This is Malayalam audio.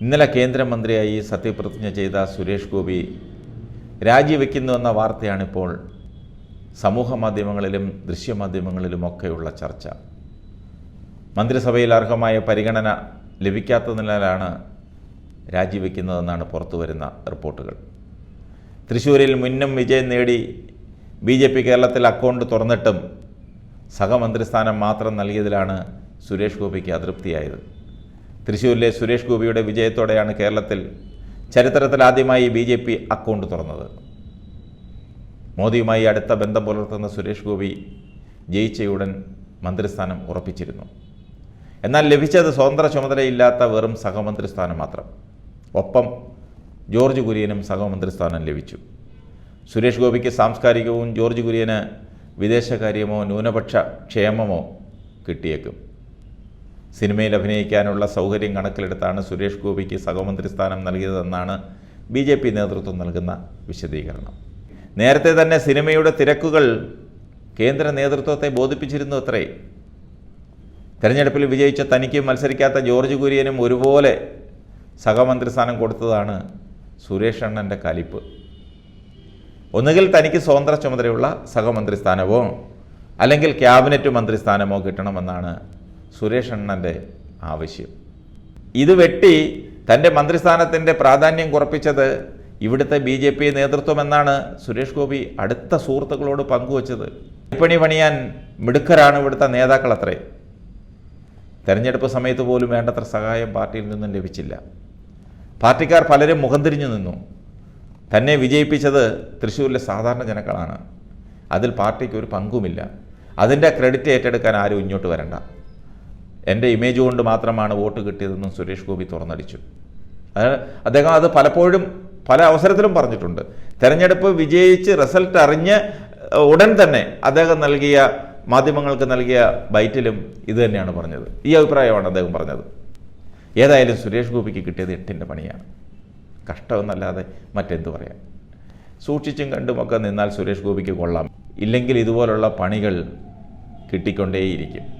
ഇന്നലെ കേന്ദ്രമന്ത്രിയായി സത്യപ്രതിജ്ഞ ചെയ്ത സുരേഷ് ഗോപി രാജിവെക്കുന്നുവെന്ന വാർത്തയാണിപ്പോൾ സമൂഹ മാധ്യമങ്ങളിലും ദൃശ്യമാധ്യമങ്ങളിലുമൊക്കെയുള്ള ചർച്ച. മന്ത്രിസഭയിൽ അർഹമായ പരിഗണന ലഭിക്കാത്തതിനാലാണ് രാജിവെക്കുന്നതെന്നാണ് പുറത്തുവരുന്ന റിപ്പോർട്ടുകൾ. തൃശ്ശൂരിൽ മുന്നും വിജയം നേടി ബി ജെ പി കേരളത്തിൽ അക്കൗണ്ട് തുറന്നിട്ടും സഹമന്ത്രിസ്ഥാനം മാത്രം നൽകിയതിലാണ് സുരേഷ് ഗോപിക്ക് അതൃപ്തിയായത്. തൃശ്ശൂരിലെ സുരേഷ് ഗോപിയുടെ വിജയത്തോടെയാണ് കേരളത്തിൽ ചരിത്രത്തിൽ ആദ്യമായി ബി ജെ പി അക്കൗണ്ട് തുറന്നത്. മോദിയുമായി അടുത്ത ബന്ധം പുലർത്തുന്ന സുരേഷ് ഗോപി ജയിച്ചയുടൻ മന്ത്രിസ്ഥാനം ഉറപ്പിച്ചിരുന്നു. എന്നാൽ ലഭിച്ചത് സ്വതന്ത്ര ചുമതലയില്ലാത്ത വെറും സഹമന്ത്രിസ്ഥാനം മാത്രം. ഒപ്പം ജോർജ് കുര്യനും സഹമന്ത്രിസ്ഥാനം ലഭിച്ചു. സുരേഷ് ഗോപിക്ക് സാംസ്കാരികവും ജോർജ് കുര്യന് വിദേശകാര്യമോ ന്യൂനപക്ഷ ക്ഷേമമോ കിട്ടിയേക്കും. സിനിമയിൽ അഭിനയിക്കാനുള്ള സൗകര്യം കണക്കിലെടുത്താണ് സുരേഷ് ഗോപിക്ക് സഹമന്ത്രി സ്ഥാനം നൽകിയതെന്നാണ് ബി ജെ പി നേതൃത്വം നൽകുന്ന വിശദീകരണം. നേരത്തെ തന്നെ സിനിമയുടെ തിരക്കുകൾ കേന്ദ്ര നേതൃത്വത്തെ ബോധിപ്പിച്ചിരുന്നു അത്രേ. തെരഞ്ഞെടുപ്പിൽ വിജയിച്ച തനിക്ക് മത്സരിക്കാത്ത ജോർജ് കുര്യനും ഒരുപോലെ സഹമന്ത്രി സ്ഥാനം കൊടുത്തതാണ് സുരേഷ് അണ്ണന്റെ കലിപ്പ്. ഒന്നുകിൽ തനിക്ക് സ്വതന്ത്ര ചുമതലയുള്ള സഹമന്ത്രി സ്ഥാനമോ അല്ലെങ്കിൽ ക്യാബിനറ്റ് മന്ത്രി സ്ഥാനമോ കിട്ടണമെന്നാണ് സുരേഷ് അണ്ണന്റെ ആവശ്യം. ഇത് വെട്ടി തന്റെ മന്ത്രിസ്ഥാനത്തിന്റെ പ്രാധാന്യം കുറപ്പിച്ചത് ഇവിടുത്തെ ബി ജെ പി നേതൃത്വമെന്നാണ് സുരേഷ് ഗോപി അടുത്ത സുഹൃത്തുക്കളോട് പങ്കുവച്ചത്. പണി പണിയാൻ മിടുക്കരാണ് ഇവിടുത്തെ നേതാക്കളത്രേ തെരഞ്ഞെടുപ്പ് സമയത്ത് പോലും വേണ്ടത്ര സഹായം പാർട്ടിയിൽ നിന്നും ലഭിച്ചില്ല. പാർട്ടിക്കാർ പലരും മുഖം തിരിഞ്ഞു നിന്നു. തന്നെ വിജയിപ്പിച്ചത് തൃശ്ശൂരിലെ സാധാരണ ജനങ്ങളാണ്. അതിൽ പാർട്ടിക്ക് ഒരു പങ്കുമില്ല. അതിന്റെ ക്രെഡിറ്റ് ഏറ്റെടുക്കാൻ ആരും ഇങ്ങോട്ട് വരണ്ട. എന്റെ ഇമേജ് കൊണ്ട് മാത്രമാണ് വോട്ട് കിട്ടിയതെന്നും സുരേഷ് ഗോപി തുറന്നടിച്ചു. അദ്ദേഹം അത് പലപ്പോഴും പല അവസരത്തിലും പറഞ്ഞിട്ടുണ്ട്. തെരഞ്ഞെടുപ്പ് വിജയിച്ച് റിസൾട്ട് അറിഞ്ഞ് ഉടൻ തന്നെ അദ്ദേഹം നൽകിയ മാധ്യമങ്ങൾക്ക് നൽകിയ ബൈറ്റിലും ഇത് തന്നെയാണ് പറഞ്ഞത്. ഈ അഭിപ്രായമാണ് അദ്ദേഹം പറഞ്ഞത്. ഏതായാലും സുരേഷ് ഗോപിക്ക് കിട്ടിയത് എട്ടിന്റെ പണിയാണ്. കഷ്ടമെന്നല്ലാതെ മറ്റെന്ത് പറയാം? സൂക്ഷിച്ചും കണ്ടുമൊക്കെ നിന്നാൽ സുരേഷ് ഗോപിക്ക് കൊള്ളാം. ഇല്ലെങ്കിൽ ഇതുപോലുള്ള പണികൾ കിട്ടിക്കൊണ്ടേയിരിക്കും.